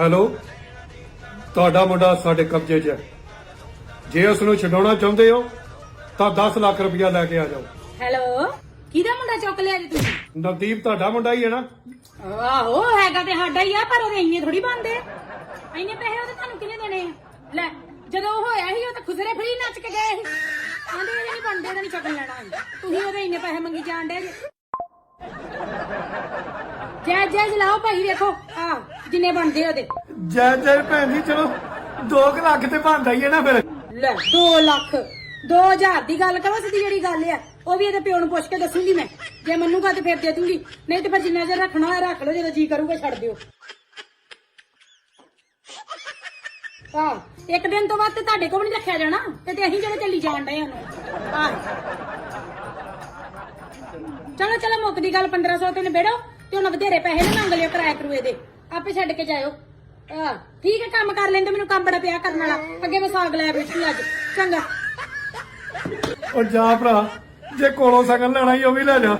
Hello? ਤੁਹਾਡਾ ਮੁੰਡਾ ਸਾਡੇ ਕਬਜ਼ੇ 'ਚ ਹੈ। ਜੇ ਉਸ ਨੂੰ ਛਡਾਉਣਾ ਚਾਹੁੰਦੇ ਹੋ ਤਾਂ 10 ਲੱਖ ਰੁਪਇਆ ਲੈ ਕੇ ਆ ਜਾਓ। ਹੈਲੋ? ਕਿਹਦਾ ਮੁੰਡਾ ਚੁੱਕ ਲਿਆ ਜੀ ਤੁਸੀਂ? ਨਵਦੀਪ ਤੁਹਾਡਾ ਮੁੰਡਾ ਹੀ ਹੈ ਨਾ? ਆਹੋ ਹੈਗਾ ਤੇ ਸਾਡਾ ਹੀ ਆ ਪਰ ਉਹਦੇ ਇੰਨੇ ਥੋੜੀ ਬੰਦੇ ਇੰਨੇ ਪੈਸੇ ਉਹਦੇ ਤੁਹਾਨੂੰ ਕਿਹਨੇ ਦੇਣੇ ਆ? ਲੈ ਜਦੋਂ ਉਹ ਹੋਇਆ ਸੀ ਉਹ ਤਾਂ ਖੁਸਰੇ ਫਰੀ ਨੱਚ ਕੇ ਗਏ ਸੀ। ਆਂਦੇ ਇਹਦੇ ਨਹੀਂ ਬੰਦੇ ਦਾ ਨਹੀਂ ਚੱਕਣ ਲੈਣਾ ਤੁਸੀਂ ਉਹਦੇ ਇੰਨੇ ਪੈਸੇ ਮੰਗੀ ਜਾਣ ਡੇ ਜੈ। ਜੈ ਜਲਾਓ ਭਾਈ ਵੇਖੋ। ਆ ਜਿੰਨੇ ਬਣਦੇ ਉਹਦੇ। ਜੈ ਜੈ ਭੈਣ ਜੀ ਚਲੋ 2 ਲੱਖ ਤੇ ਬਣਦਾ ਹੀ ਹੈ ਨਾ ਫਿਰ। ਲੈ 2 ਲੱਖ। 2000 ਦੀ ਗੱਲ ਕਰੋ ਸਿੱਧੀ ਜਿਹੜੀ ਗੱਲ ਆ। ਉਹ ਵੀ ਇਹਦੇ ਪਿਓ ਨੂੰ ਪੁੱਛ ਕੇ ਦੱਸੂਗੀ ਮੈਂ। ਜੇ ਮੰਨੂਗਾ ਤੇ ਫਿਰ ਦੇ ਦੂੰਗੀ। ਨਹੀਂ ਤੇ ਫਿਰ ਜਿੰਨਾ ਚਿਰ ਰੱਖਣਾ ਹੋਇਆ ਰੱਖ ਲਓ ਜਦੋਂ ਜੀ ਕਰੂਗਾ ਛੱਡ ਦਿਓ। ਹਾਂ ਇੱਕ ਦਿਨ ਤੋਂ ਬਾਅਦ ਤੇ ਤੁਹਾਡੇ ਕੋਲ ਵੀ ਨਹੀਂ ਰੱਖਿਆ ਜਾਣਾ। ਤੇ ਤੇ ਅਸੀਂ ਜਿਹੜੇ ਚੱਲੀ ਜਾਣ ਡਏ ਹਾਂ ਚਲੋ ਚਲੋ ਮੁੱਕਦੀ ਗੱਲ 1500 ਤੇ ਨਿਬੇੜੋ। ਤੇ ਉਹਨਾਂ ਵਧੇਰੇ ਪੈਸੇ ਨਾ ਮੰਗ ਲਿਓ ਕਿਰਾਏ ਕਰੂਏ ਦੇ। ਆਪੇ ਛੱਡ ਕੇ ਜਾਇਓ। ਹਾਂ ਠੀਕ ਹੈ, ਕੰਮ ਕਰ ਲੈਂਦੇ, ਮੈਨੂੰ ਕੰਮ ਬੜਾ ਪਿਆ ਕਰਨ ਵਾਲਾ। ਅੱਗੇ ਮੈਂ ਸਾਗ ਲੈ ਬੈਠੀ ਅੱਜ। ਚੰਗਾ। ਉਹ ਜਾ ਭਰਾ, ਜੇ ਕੋਲੋਂ ਸਗਨ ਲੈਣਾ ਹੀ ਉਹ ਵੀ ਲੈ ਜਾ।